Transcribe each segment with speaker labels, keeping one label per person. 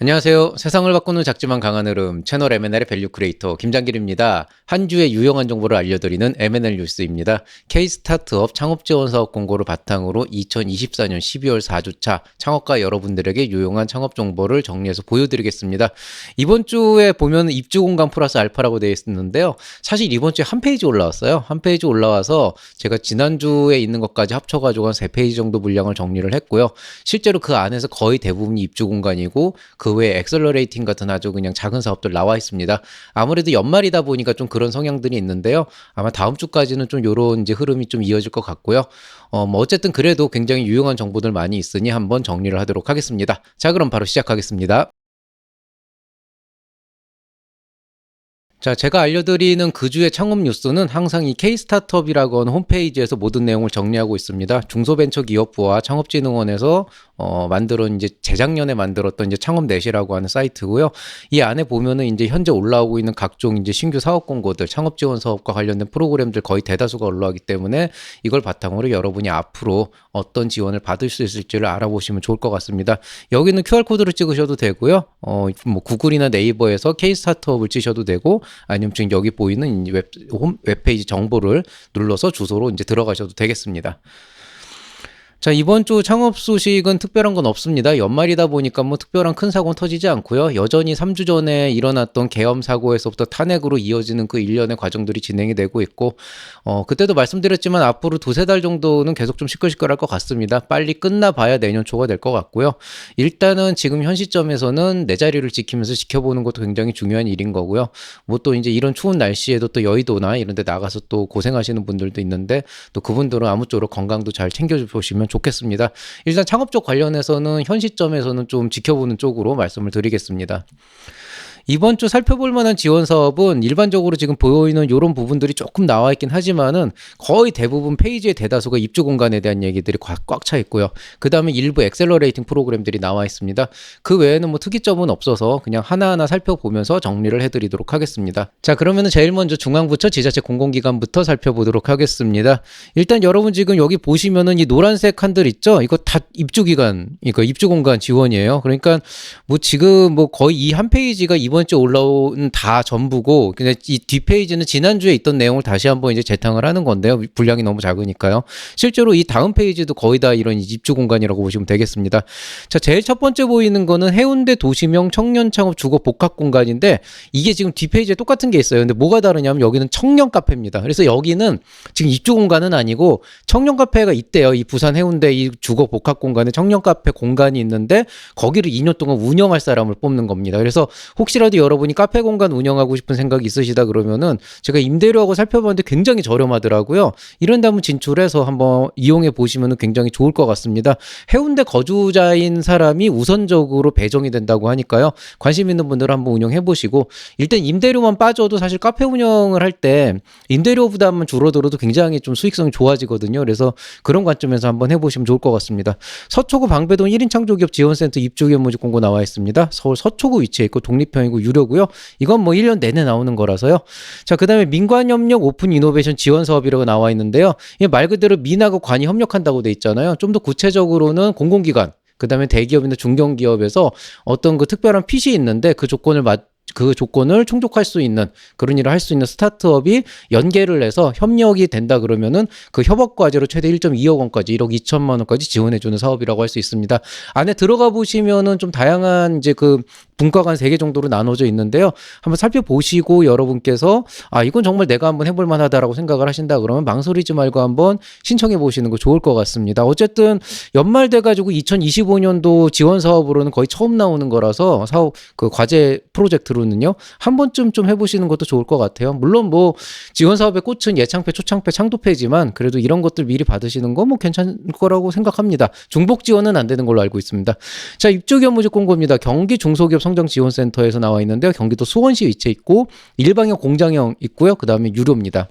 Speaker 1: 안녕하세요. 세상을 바꾸는 작지만 강한 흐름 채널 M&L의 밸류 크리에이터 김장길입니다. 한 주의 유용한 정보를 알려드리는 M&L 뉴스입니다. K-스타트업 창업 지원 사업 공고를 바탕으로 2024년 12월 4주차 창업가 여러분들에게 유용한 창업 정보를 정리해서 보여드리겠습니다. 이번 주에 보면 입주 공간 플러스 알파라고 되어 있는데요. 사실 이번 주에 한 페이지 올라왔어요. 한 페이지 올라와서 제가 지난주에 있는 것까지 합쳐가지고 한세 페이지 정도 분량을 정리를 했고요. 실제로 그 안에서 거의 대부분이 입주 공간이고 그 외에 엑셀러레이팅 같은 아주 그냥 작은 사업들 나와 있습니다. 아무래도 연말이다 보니까 좀 그런 성향들이 있는데요. 아마 다음 주까지는 좀 요런 이제 흐름이 좀 이어질 것 같고요. 어, 뭐 어쨌든 그래도 굉장히 유용한 정보들 많이 있으니 한번 정리를 하도록 하겠습니다. 자, 그럼 바로 시작하겠습니다. 자, 제가 알려드리는 그 주의 창업 뉴스는 항상 이 K-스타트업이라고 하는 홈페이지에서 모든 내용을 정리하고 있습니다. 중소벤처기업부와 창업진흥원에서 어, 만들어 이제 재작년에 만들었던 이제 창업 넷이라고 하는 사이트고요. 이 안에 보면은 이제 현재 올라오고 있는 각종 이제 신규 사업 공고들, 창업 지원 사업과 관련된 프로그램들 거의 대다수가 올라오기 때문에 이걸 바탕으로 여러분이 앞으로 어떤 지원을 받을 수 있을지를 알아보시면 좋을 것 같습니다. 여기는 QR 코드를 찍으셔도 되고요. 어, 뭐 구글이나 네이버에서 K 스타트업을 치셔도 되고 아니면 지금 여기 보이는 이 웹, 홈, 웹페이지 정보를 눌러서 주소로 이제 들어가셔도 되겠습니다. 자, 이번 주 창업 소식은 특별한 건 없습니다. 연말이다 보니까 뭐 특별한 큰 사고는 터지지 않고요. 여전히 3주 전에 일어났던 계엄 사고에서부터 탄핵으로 이어지는 그 일련의 과정들이 진행이 되고 있고, 어, 그때도 말씀드렸지만 앞으로 두세 달 정도는 계속 좀 시끌시끌할 것 같습니다. 빨리 끝나봐야 내년 초가 될 것 같고요. 일단은 지금 현 시점에서는 내 자리를 지키면서 지켜보는 것도 굉장히 중요한 일인 거고요. 뭐 또 이제 이런 추운 날씨에도 또 여의도나 이런 데 나가서 또 고생하시는 분들도 있는데 또 그분들은 아무쪼록 건강도 잘 챙겨주시면 좋겠습니다. 일단 창업 쪽 관련해서는 현 시점에서는 좀 지켜보는 쪽으로 말씀을 드리겠습니다. 이번 주 살펴볼 만한 지원 사업은 일반적으로 지금 보이는 이런 부분들이 조금 나와 있긴 하지만은 거의 대부분 페이지의 대다수가 입주 공간에 대한 얘기들이 꽉 차 있고요. 그 다음에 일부 엑셀러레이팅 프로그램들이 나와 있습니다. 그 외에는 뭐 특이점은 없어서 그냥 하나하나 살펴보면서 정리를 해드리도록 하겠습니다. 자, 그러면은 제일 먼저 중앙부처 지자체 공공기관부터 살펴보도록 하겠습니다. 일단 여러분 지금 여기 보시면은 이 노란색 칸들 있죠? 이거 다 입주 기간, 이거 입주 공간 지원이에요. 그러니까 뭐 지금 뭐 거의 이 한 페이지가 이번 주 올라온 다 전부고 근데 이 뒷페이지는 지난주에 있던 내용을 다시 한번 이제 재탕을 하는 건데요. 분량이 너무 작으니까요. 실제로 이 다음 페이지도 거의 다 이런 입주 공간이라고 보시면 되겠습니다. 자, 제일 첫 번째 보이는 거는 해운대 도시명 청년 창업 주거 복합 공간인데 이게 지금 뒷페이지에 똑같은 게 있어요. 근데 뭐가 다르냐면 여기는 청년 카페입니다. 그래서 여기는 지금 입주 공간은 아니고 청년 카페가 있대요. 이 부산 해운대 이 주거 복합 공간에 청년 카페 공간이 있는데 거기를 2년 동안 운영할 사람을 뽑는 겁니다. 그래서 혹시라도 여러분이 카페 공간 운영하고 싶은 생각이 있으시다 그러면은 제가 임대료하고 살펴봤는데 굉장히 저렴하더라고요. 이런다면 진출해서 한번 이용해 보시면 굉장히 좋을 것 같습니다. 해운대 거주자인 사람이 우선적으로 배정이 된다고 하니까요. 관심 있는 분들은 한번 운영해 보시고 일단 임대료만 빠져도 사실 카페 운영을 할 때 임대료 부담은 줄어들어도 굉장히 좀 수익성이 좋아지거든요. 그래서 그런 관점에서 한번 해보시면 좋을 것 같습니다. 서초구 방배동 1인 창조기업 지원센터 입주 기업 모집 공고 나와 있습니다. 서울 서초구 위치해 있고 독립형 이고 유료고요. 이건 뭐 1년 내내 나오는 거라서요. 자, 그다음에 민관협력 오픈 이노베이션 지원 사업이라고 나와 있는데요. 말 그대로 민하고 관이 협력한다고 돼 있잖아요. 좀 더 구체적으로는 공공기관 그다음에 대기업이나 중견기업에서 어떤 그 특별한 핏이 있는데 그 조건을 맞, 그 조건을 충족할 수 있는 그런 일을 할 수 있는 스타트업이 연계를 해서 협력이 된다 그러면은 그 협업 과제로 최대 1.2억 원까지 1억 2천만 원까지 지원해 주는 사업이라고 할 수 있습니다. 안에 들어가 보시면은 좀 다양한 이제 그 분과가 한세개 정도로 나눠져 있는데요. 한번 살펴보시고 여러분께서 아 이건 정말 내가 한번 해볼 만하다라고 생각을 하신다 그러면 망설이지 말고 한번 신청해 보시는 거 좋을 것 같습니다. 어쨌든 연말 돼가지고 2025년도 지원 사업으로는 거의 처음 나오는 거라서 사업 그 과제 프로젝트로는요 한 번쯤 좀 해보시는 것도 좋을 것 같아요. 물론 뭐 지원 사업의 꽃은 예창패, 초창패, 창도패지만 그래도 이런 것들 미리 받으시는 거 뭐 괜찮을 거라고 생각합니다. 중복 지원은 안 되는 걸로 알고 있습니다. 자 입주기업 모집 공고입니다. 경기 중소기업 성장지원센터에서 나와 있는데요. 경기도 수원시 위치해 있고 일방형 공장형 있고요. 그 다음에 유료입니다.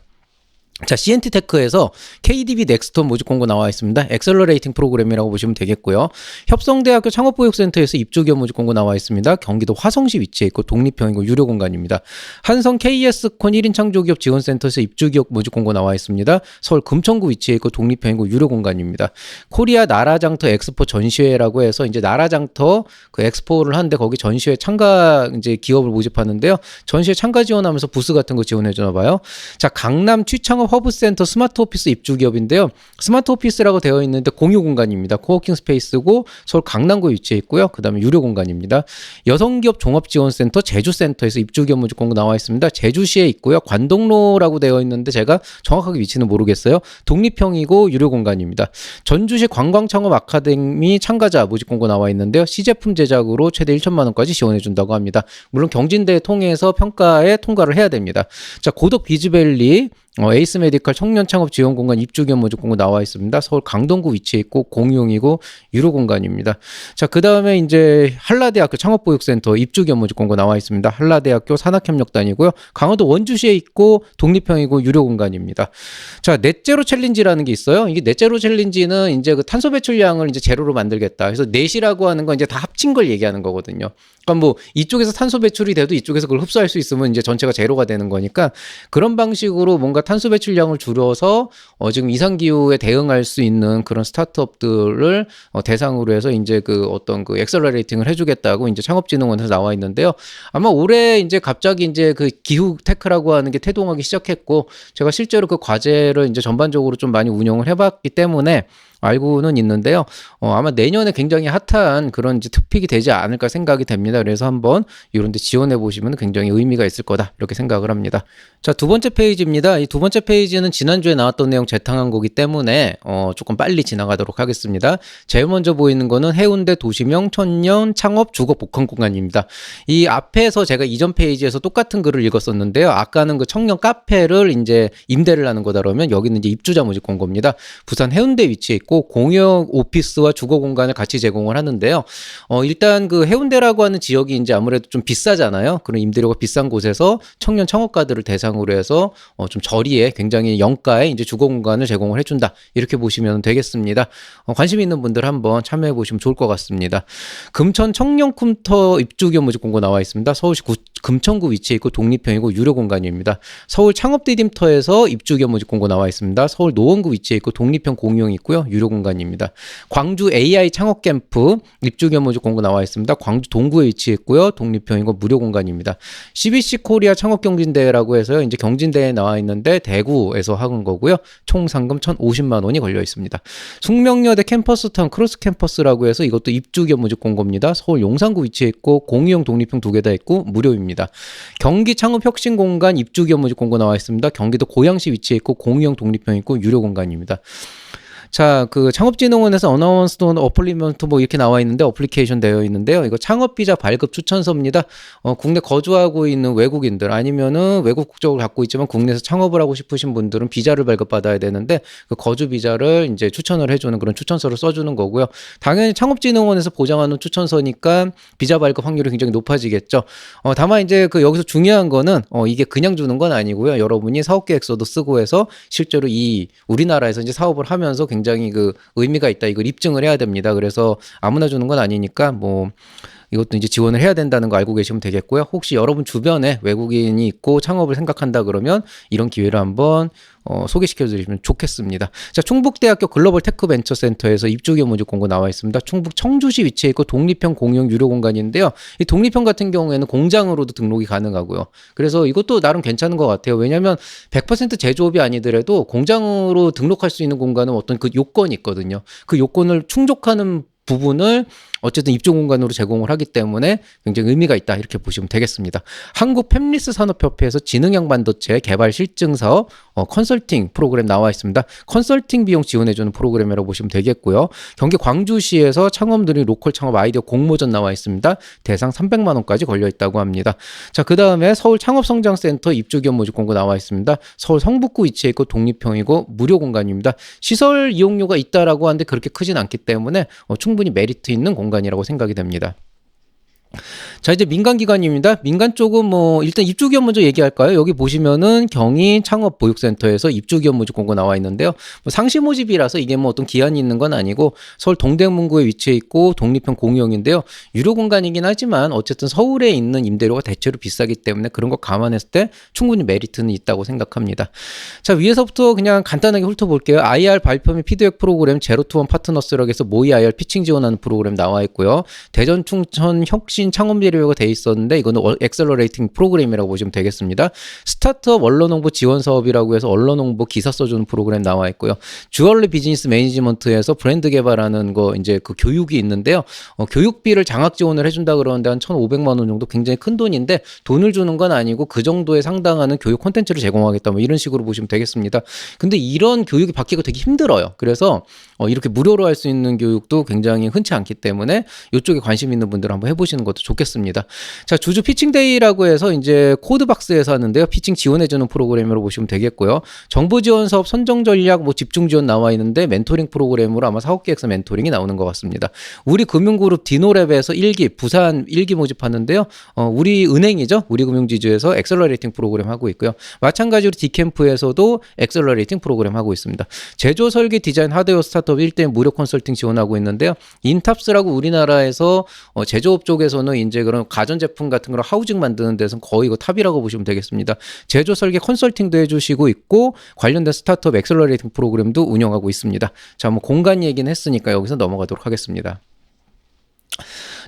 Speaker 1: 자, CNT 테크에서 KDB 넥스톤 모집 공고 나와 있습니다. 엑셀러레이팅 프로그램이라고 보시면 되겠고요. 협성대학교 창업보육센터에서 입주기업 모집 공고 나와 있습니다. 경기도 화성시 위치해 있고 독립형이고 유료 공간입니다. 한성 KS콘 1인 창조기업 지원센터에서 입주기업 모집 공고 나와 있습니다. 서울 금천구 위치해 있고 독립형이고 유료 공간입니다. 코리아 나라장터 엑스포 전시회라고 해서 이제 나라장터 그 엑스포를 하는데 거기 전시회 참가 이제 기업을 모집하는데요. 전시회 참가 지원하면서 부스 같은 거 지원해 주나 봐요. 자, 강남 취창업 허브센터 스마트 오피스 입주 기업인데요. 스마트 오피스라고 되어 있는데 공유 공간입니다. 코워킹 스페이스고 서울 강남구 위치해 있고요. 그다음에 유료 공간입니다. 여성기업 종합지원센터 제주센터에서 입주 기업 모집 공고 나와 있습니다. 제주시에 있고요. 관동로라고 되어 있는데 제가 정확하게 위치는 모르겠어요. 독립형이고 유료 공간입니다. 전주시 관광창업 아카데미 참가자 모집 공고 나와 있는데요. 시제품 제작으로 최대 1천만 원까지 지원해 준다고 합니다. 물론 경진대 통해서 평가에 통과를 해야 됩니다. 자, 고덕 비즈밸리 어, 에이스 메디컬 청년 창업 지원 공간 입주 겸 모집 공고 나와 있습니다. 서울 강동구 위치해 있고 공용이고 유료 공간입니다. 자, 그다음에 이제 한라대학교 창업 보육센터 입주 겸 모집 공고 나와 있습니다. 한라대학교 산학협력단이고요. 강원도 원주시에 있고 독립형이고 유료 공간입니다. 자, 넷제로 챌린지라는 게 있어요. 이게 넷제로 챌린지는 이제 그 탄소 배출량을 이제 제로로 만들겠다. 그래서 넷이라고 하는 건 이제 다 합친 걸 얘기하는 거거든요. 그러니까 뭐 이쪽에서 탄소 배출이 돼도 이쪽에서 그걸 흡수할 수 있으면 이제 전체가 제로가 되는 거니까 그런 방식으로 뭔가 탄소 배출량을 줄여서 어 지금 이상 기후에 대응할 수 있는 그런 스타트업들을 어 대상으로 해서 이제 그 어떤 그 엑셀러레이팅을 해주겠다고 이제 창업진흥원에서 나와 있는데요. 아마 올해 이제 갑자기 이제 그 기후 테크라고 하는 게 태동하기 시작했고 제가 실제로 그 과제를 이제 전반적으로 좀 많이 운영을 해봤기 때문에 알고는 있는데요. 어, 아마 내년에 굉장히 핫한 그런 이제 특픽이 되지 않을까 생각이 됩니다. 그래서 한번 이런 데 지원해 보시면 굉장히 의미가 있을 거다. 이렇게 생각을 합니다. 자, 두 번째 페이지입니다. 이 두 번째 페이지는 지난주에 나왔던 내용 재탕한 거기 때문에 어, 조금 빨리 지나가도록 하겠습니다. 제일 먼저 보이는 거는 해운대 도시명 천년 창업 주거 복합 공간입니다. 이 앞에서 제가 이전 페이지에서 똑같은 글을 읽었었는데요. 아까는 그 청년 카페를 이제 임대를 하는 거다 그러면 여기는 이제 입주자 모집 공고입니다. 부산 해운대 위치에 있고 공용 오피스와 주거 공간을 같이 제공을 하는데요. 어, 일단 그 해운대라고 하는 지역이 이제 아무래도 좀 비싸잖아요. 그런 임대료가 비싼 곳에서 청년 창업가들을 대상으로 해서 어, 좀 저리에 굉장히 영가에 이제 주거 공간을 제공을 해준다. 이렇게 보시면 되겠습니다. 어, 관심 있는 분들 한번 참여해 보시면 좋을 것 같습니다. 금천 청년컴터 입주기업 모집 공고 나와 있습니다. 서울시 구, 금천구 위치에 있고 독립형이고 유료 공간입니다. 서울 창업디딤터에서 입주기업 모집 공고 나와 있습니다. 서울 노원구 위치에 있고 독립형 공용이 있고요. 유료 공간입니다. 광주 AI 창업 캠프 입주기업 모집 공고 나와 있습니다. 광주 동구에 위치해 있고요. 독립형이고 무료 공간입니다. CBC 코리아 창업 경진대회라고 해서요. 이제 경진대회에 나와 있는데 대구에서 하는 거고요. 총 상금 1,050만 원이 걸려 있습니다. 숙명여대 캠퍼스 타운 크로스 캠퍼스라고 해서 이것도 입주기업 모집 공고입니다. 서울 용산구 위치해 있고 공유형 독립형 두 개 다 있고 무료입니다. 경기 창업 혁신 공간 입주기업 모집 공고 나와 있습니다. 경기도 고양시 위치해 있고 공유형 독립형 있고 유료 공간입니다. 자, 그 창업진흥원에서 어나운스 돈 어플리먼트 뭐 이렇게 나와 있는데 어플리케이션 되어 있는데요. 이거 창업 비자 발급 추천서입니다. 어, 국내 거주하고 있는 외국인들 아니면은 외국 국적을 갖고 있지만 국내에서 창업을 하고 싶으신 분들은 비자를 발급받아야 되는데 그 거주 비자를 이제 추천을 해주는 그런 추천서를 써주는 거고요. 당연히 창업진흥원에서 보장하는 추천서니까 비자 발급 확률이 굉장히 높아지겠죠. 어, 다만 이제 그 여기서 중요한 거는 어, 이게 그냥 주는 건 아니고요. 여러분이 사업 계획서도 쓰고 해서 실제로 이 우리나라에서 이제 사업을 하면서 굉장히 그 의미가 있다. 이걸 입증을 해야 됩니다. 그래서 아무나 주는 건 아니니까 뭐 이것도 이제 지원을 해야 된다는 거 알고 계시면 되겠고요. 혹시 여러분 주변에 외국인이 있고 창업을 생각한다 그러면 이런 기회를 한번 어, 소개시켜 드리면 좋겠습니다. 자, 충북대학교 글로벌 테크 벤처 센터에서 입주기업 모집 공고 나와 있습니다. 충북 청주시 위치해 있고 독립형 공용 유료 공간인데요. 이 독립형 같은 경우에는 공장으로도 등록이 가능하고요. 그래서 이것도 나름 괜찮은 것 같아요. 왜냐하면 100% 제조업이 아니더라도 공장으로 등록할 수 있는 공간은 어떤 그 요건이 있거든요. 그 요건을 충족하는 부분을 어쨌든 입주 공간으로 제공을 하기 때문에 굉장히 의미가 있다 이렇게 보시면 되겠습니다. 한국 팹리스 산업협회에서 지능형 반도체 개발 실증 사업 어, 컨설팅 프로그램 나와 있습니다. 컨설팅 비용 지원해주는 프로그램이라고 보시면 되겠고요. 경기 광주시에서 창업들이 로컬 창업 아이디어 공모전 나와 있습니다. 대상 300만 원까지 걸려 있다고 합니다. 자, 그 다음에 서울 창업성장센터 입주기업 모집 공고 나와 있습니다. 서울 성북구 위치해 있고 독립형이고 무료 공간입니다. 시설 이용료가 있다라고 하는데 그렇게 크진 않기 때문에 어, 충분히 메리트 있는 공간 이라고 생각이 됩니다. 자 이제 민간 기관입니다. 민간 쪽은 뭐 일단 입주 기업 먼저 얘기할까요? 여기 보시면은 경인 창업 보육센터에서 입주 기업 모집 공고 나와 있는데요. 뭐 상시 모집이라서 이게 뭐 어떤 기한이 있는 건 아니고 서울 동대문구에 위치해 있고 독립형 공용인데요. 유료 공간이긴 하지만 어쨌든 서울에 있는 임대료가 대체로 비싸기 때문에 그런 거 감안했을 때 충분히 메리트는 있다고 생각합니다. 자 위에서부터 그냥 간단하게 훑어볼게요. IR 발표 및 피드백 프로그램 제로투원 파트너스라고 해서 모의 IR 피칭 지원하는 프로그램 나와 있고요. 대전 충천 혁신 창업 예료가 돼 있었는데 이거는 월- 엑셀러레이팅 프로그램이라고 보시면 되겠습니다. 스타트업 언론 홍보 지원 사업이라고 해서 언론 홍보 기사 써주는 프로그램 나와 있고요. 주얼리 비즈니스 매니지먼트에서 브랜드 개발하는 거 이제 그 교육이 있는데요. 어, 교육비를 장학 지원을 해준다 그러는데 한 1,500만 원 정도 굉장히 큰 돈인데 돈을 주는 건 아니고 그 정도에 상당하는 교육 콘텐츠를 제공하겠다 뭐 이런 식으로 보시면 되겠습니다. 근데 이런 교육이 받기가 되게 힘들어요. 그래서 어, 이렇게 무료로 할 수 있는 교육도 굉장히 흔치 않기 때문에 이쪽에 관심 있는 분들 한번 해보시는 것도 좋겠습니다. 자, 주주 피칭데이라고 해서 이제 코드박스에서 하는데요. 피칭 지원해주는 프로그램으로 보시면 되겠고요. 정보 지원 사업 선정 전략 뭐 집중 지원 나와 있는데 멘토링 프로그램으로 아마 사업 계획서 멘토링이 나오는 것 같습니다. 우리 금융그룹 디노랩에서 1기 부산 1기 모집하는데요. 어, 우리 은행이죠. 우리 금융지주에서 엑셀러레이팅 프로그램 하고 있고요. 마찬가지로 디캠프에서도 엑셀러레이팅 프로그램 하고 있습니다. 제조 설계 디자인 하드웨어 스타트업 1대 무료 컨설팅 지원하고 있는데요. 인탑스라고 우리나라에서 어, 제조업 쪽에서는 이제 그런 가전제품 같은 걸 하우징 만드는 데서 거의 이거 탑이라고 보시면 되겠습니다. 제조 설계 컨설팅도 해주시고 있고 관련된 스타트업 엑셀러레이팅 프로그램도 운영하고 있습니다. 자, 뭐 공간 얘기는 했으니까 여기서 넘어가도록 하겠습니다.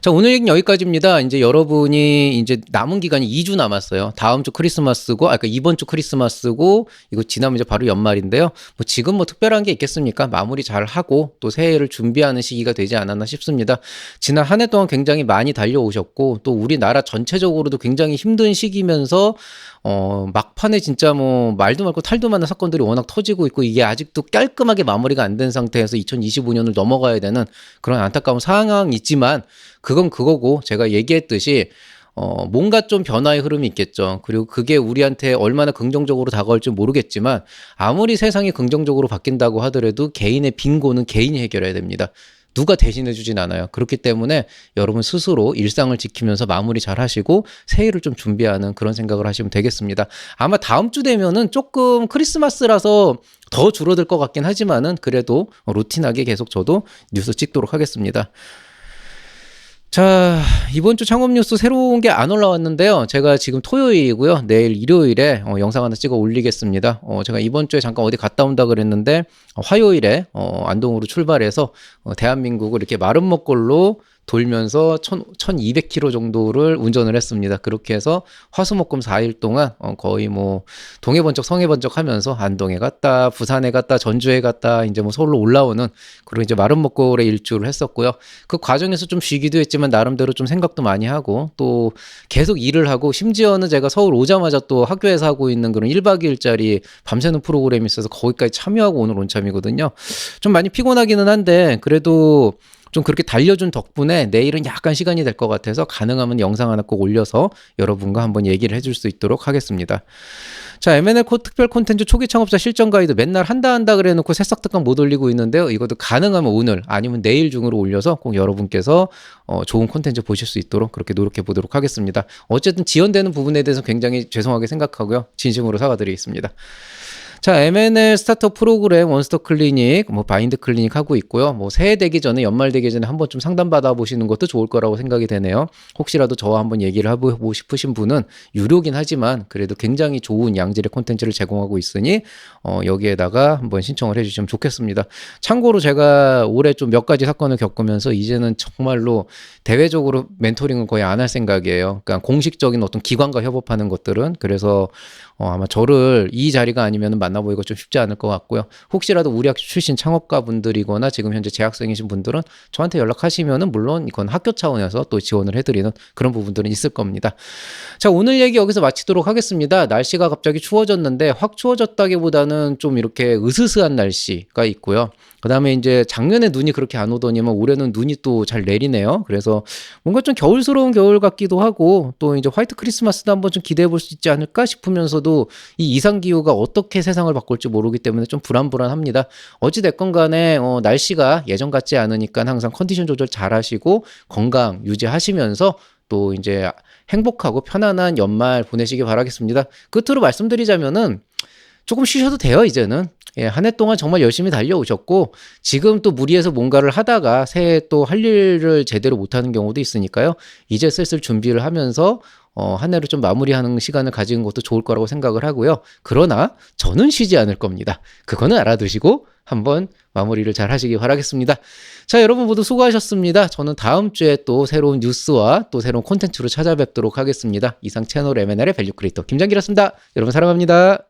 Speaker 1: 자, 오늘 얘기는 여기까지입니다. 이제 여러분이 이제 남은 기간이 2주 남았어요. 다음 주 크리스마스고, 아, 그러니까 이번 주 크리스마스고, 이거 지나면 이제 바로 연말인데요. 뭐 지금 뭐 특별한 게 있겠습니까? 마무리 잘 하고 또 새해를 준비하는 시기가 되지 않았나 싶습니다. 지난 한 해 동안 굉장히 많이 달려오셨고, 또 우리나라 전체적으로도 굉장히 힘든 시기면서, 어, 막판에 진짜 뭐 말도 많고 탈도 많은 사건들이 워낙 터지고 있고, 이게 아직도 깔끔하게 마무리가 안 된 상태에서 2025년을 넘어가야 되는 그런 안타까운 상황이 있지만, 그건 그거고 제가 얘기했듯이 어, 뭔가 좀 변화의 흐름이 있겠죠. 그리고 그게 우리한테 얼마나 긍정적으로 다가올지 모르겠지만 아무리 세상이 긍정적으로 바뀐다고 하더라도 개인의 빈곤은 개인이 해결해야 됩니다. 누가 대신해 주진 않아요. 그렇기 때문에 여러분 스스로 일상을 지키면서 마무리 잘 하시고 새해를 좀 준비하는 그런 생각을 하시면 되겠습니다. 아마 다음 주 되면은 조금 크리스마스라서 더 줄어들 것 같긴 하지만은 그래도 루틴하게 계속 저도 뉴스 찍도록 하겠습니다. 자, 이번 주 창업 뉴스 새로운 게 안 올라왔는데요. 제가 지금 토요일이고요. 내일 일요일에 어, 영상 하나 찍어 올리겠습니다. 어, 제가 이번 주에 잠깐 어디 갔다 온다 그랬는데 어, 화요일에 어, 안동으로 출발해서 어, 대한민국을 이렇게 마른 먹골로 돌면서 1 1200km 정도를 운전을 했습니다. 그렇게 해서 화수목금 4일 동안 어, 거의 뭐 동해 번쩍 성해 번쩍 하면서 안동에 갔다, 부산에 갔다, 전주에 갔다, 이제 뭐 서울로 올라오는 그런 이제 먹골의 일주를 했었고요. 그 과정에서 좀 쉬기도 했지만 나름대로 좀 생각도 많이 하고 또 계속 일을 하고 심지어는 제가 서울 오자마자 또 학교에서 하고 있는 그런 1박 2일짜리 밤새는 프로그램이 있어서 거기까지 참여하고 오늘 온 참이거든요. 좀 많이 피곤하기는 한데 그래도 좀 그렇게 달려준 덕분에 내일은 약간 시간이 될 것 같아서 가능하면 영상 하나 꼭 올려서 여러분과 한번 얘기를 해줄 수 있도록 하겠습니다. 자, M&L 코 특별 콘텐츠 초기 창업자 실전 가이드 맨날 한다 한다 그래 놓고 새싹특강 못 올리고 있는데요. 이것도 가능하면 오늘 아니면 내일 중으로 올려서 꼭 여러분께서 어, 좋은 콘텐츠 보실 수 있도록 그렇게 노력해 보도록 하겠습니다. 어쨌든 지연되는 부분에 대해서 굉장히 죄송하게 생각하고요. 진심으로 사과드리겠습니다. 자, M&L 스타트업 프로그램 원스톱 클리닉, 뭐 바인드 클리닉 하고 있고요. 뭐 새해 되기 전에 연말 되기 전에 한번 좀 상담 받아 보시는 것도 좋을 거라고 생각이 되네요. 혹시라도 저와 한번 얘기를 해보고 싶으신 분은 유료긴 하지만 그래도 굉장히 좋은 양질의 콘텐츠를 제공하고 있으니 어, 여기에다가 한번 신청을 해주시면 좋겠습니다. 참고로 제가 올해 좀 몇 가지 사건을 겪으면서 이제는 정말로 대외적으로 멘토링은 거의 안 할 생각이에요. 그러니까 공식적인 어떤 기관과 협업하는 것들은 그래서 어, 아마 저를 이 자리가 아니면 만 나보기가 좀 쉽지 않을 것 같고요. 혹시라도 우리 학교 출신 창업가 분들이거나 지금 현재 재학생이신 분들은 저한테 연락하시면은 물론 이건 학교 차원에서 또 지원을 해드리는 그런 부분들은 있을 겁니다. 자, 오늘 얘기 여기서 마치도록 하겠습니다. 날씨가 갑자기 추워졌는데 확 추워졌다기보다는 좀 이렇게 으스스한 날씨가 있고요. 그 다음에 이제 작년에 눈이 그렇게 안 오더니만 올해는 눈이 또 잘 내리네요. 그래서 뭔가 좀 겨울스러운 겨울 같기도 하고 또 이제 화이트 크리스마스도 한번 좀 기대해 볼 수 있지 않을까 싶으면서도 이 이상 기후가 어떻게 세상 을 바꿀지 모르기 때문에 좀 불안불안합니다. 어찌 됐건 간에 어, 날씨가 예전 같지 않으니까 항상 컨디션 조절 잘 하시고 건강 유지하시면서 또 이제 행복하고 편안한 연말 보내시기 바라겠습니다. 끝으로 말씀드리자면은 조금 쉬셔도 돼요, 이제는. 예, 한 해 동안 정말 열심히 달려오셨고, 지금 또 무리해서 뭔가를 하다가 새해 또 할 일을 제대로 못하는 경우도 있으니까요. 이제 슬슬 준비를 하면서, 어, 한 해를 좀 마무리하는 시간을 가지는 것도 좋을 거라고 생각을 하고요. 그러나 저는 쉬지 않을 겁니다. 그거는 알아두시고 한번 마무리를 잘 하시기 바라겠습니다. 자, 여러분 모두 수고하셨습니다. 저는 다음 주에 또 새로운 뉴스와 또 새로운 콘텐츠로 찾아뵙도록 하겠습니다. 이상 채널 M&L의 밸류 크리에이터 김장기였습니다. 여러분 사랑합니다.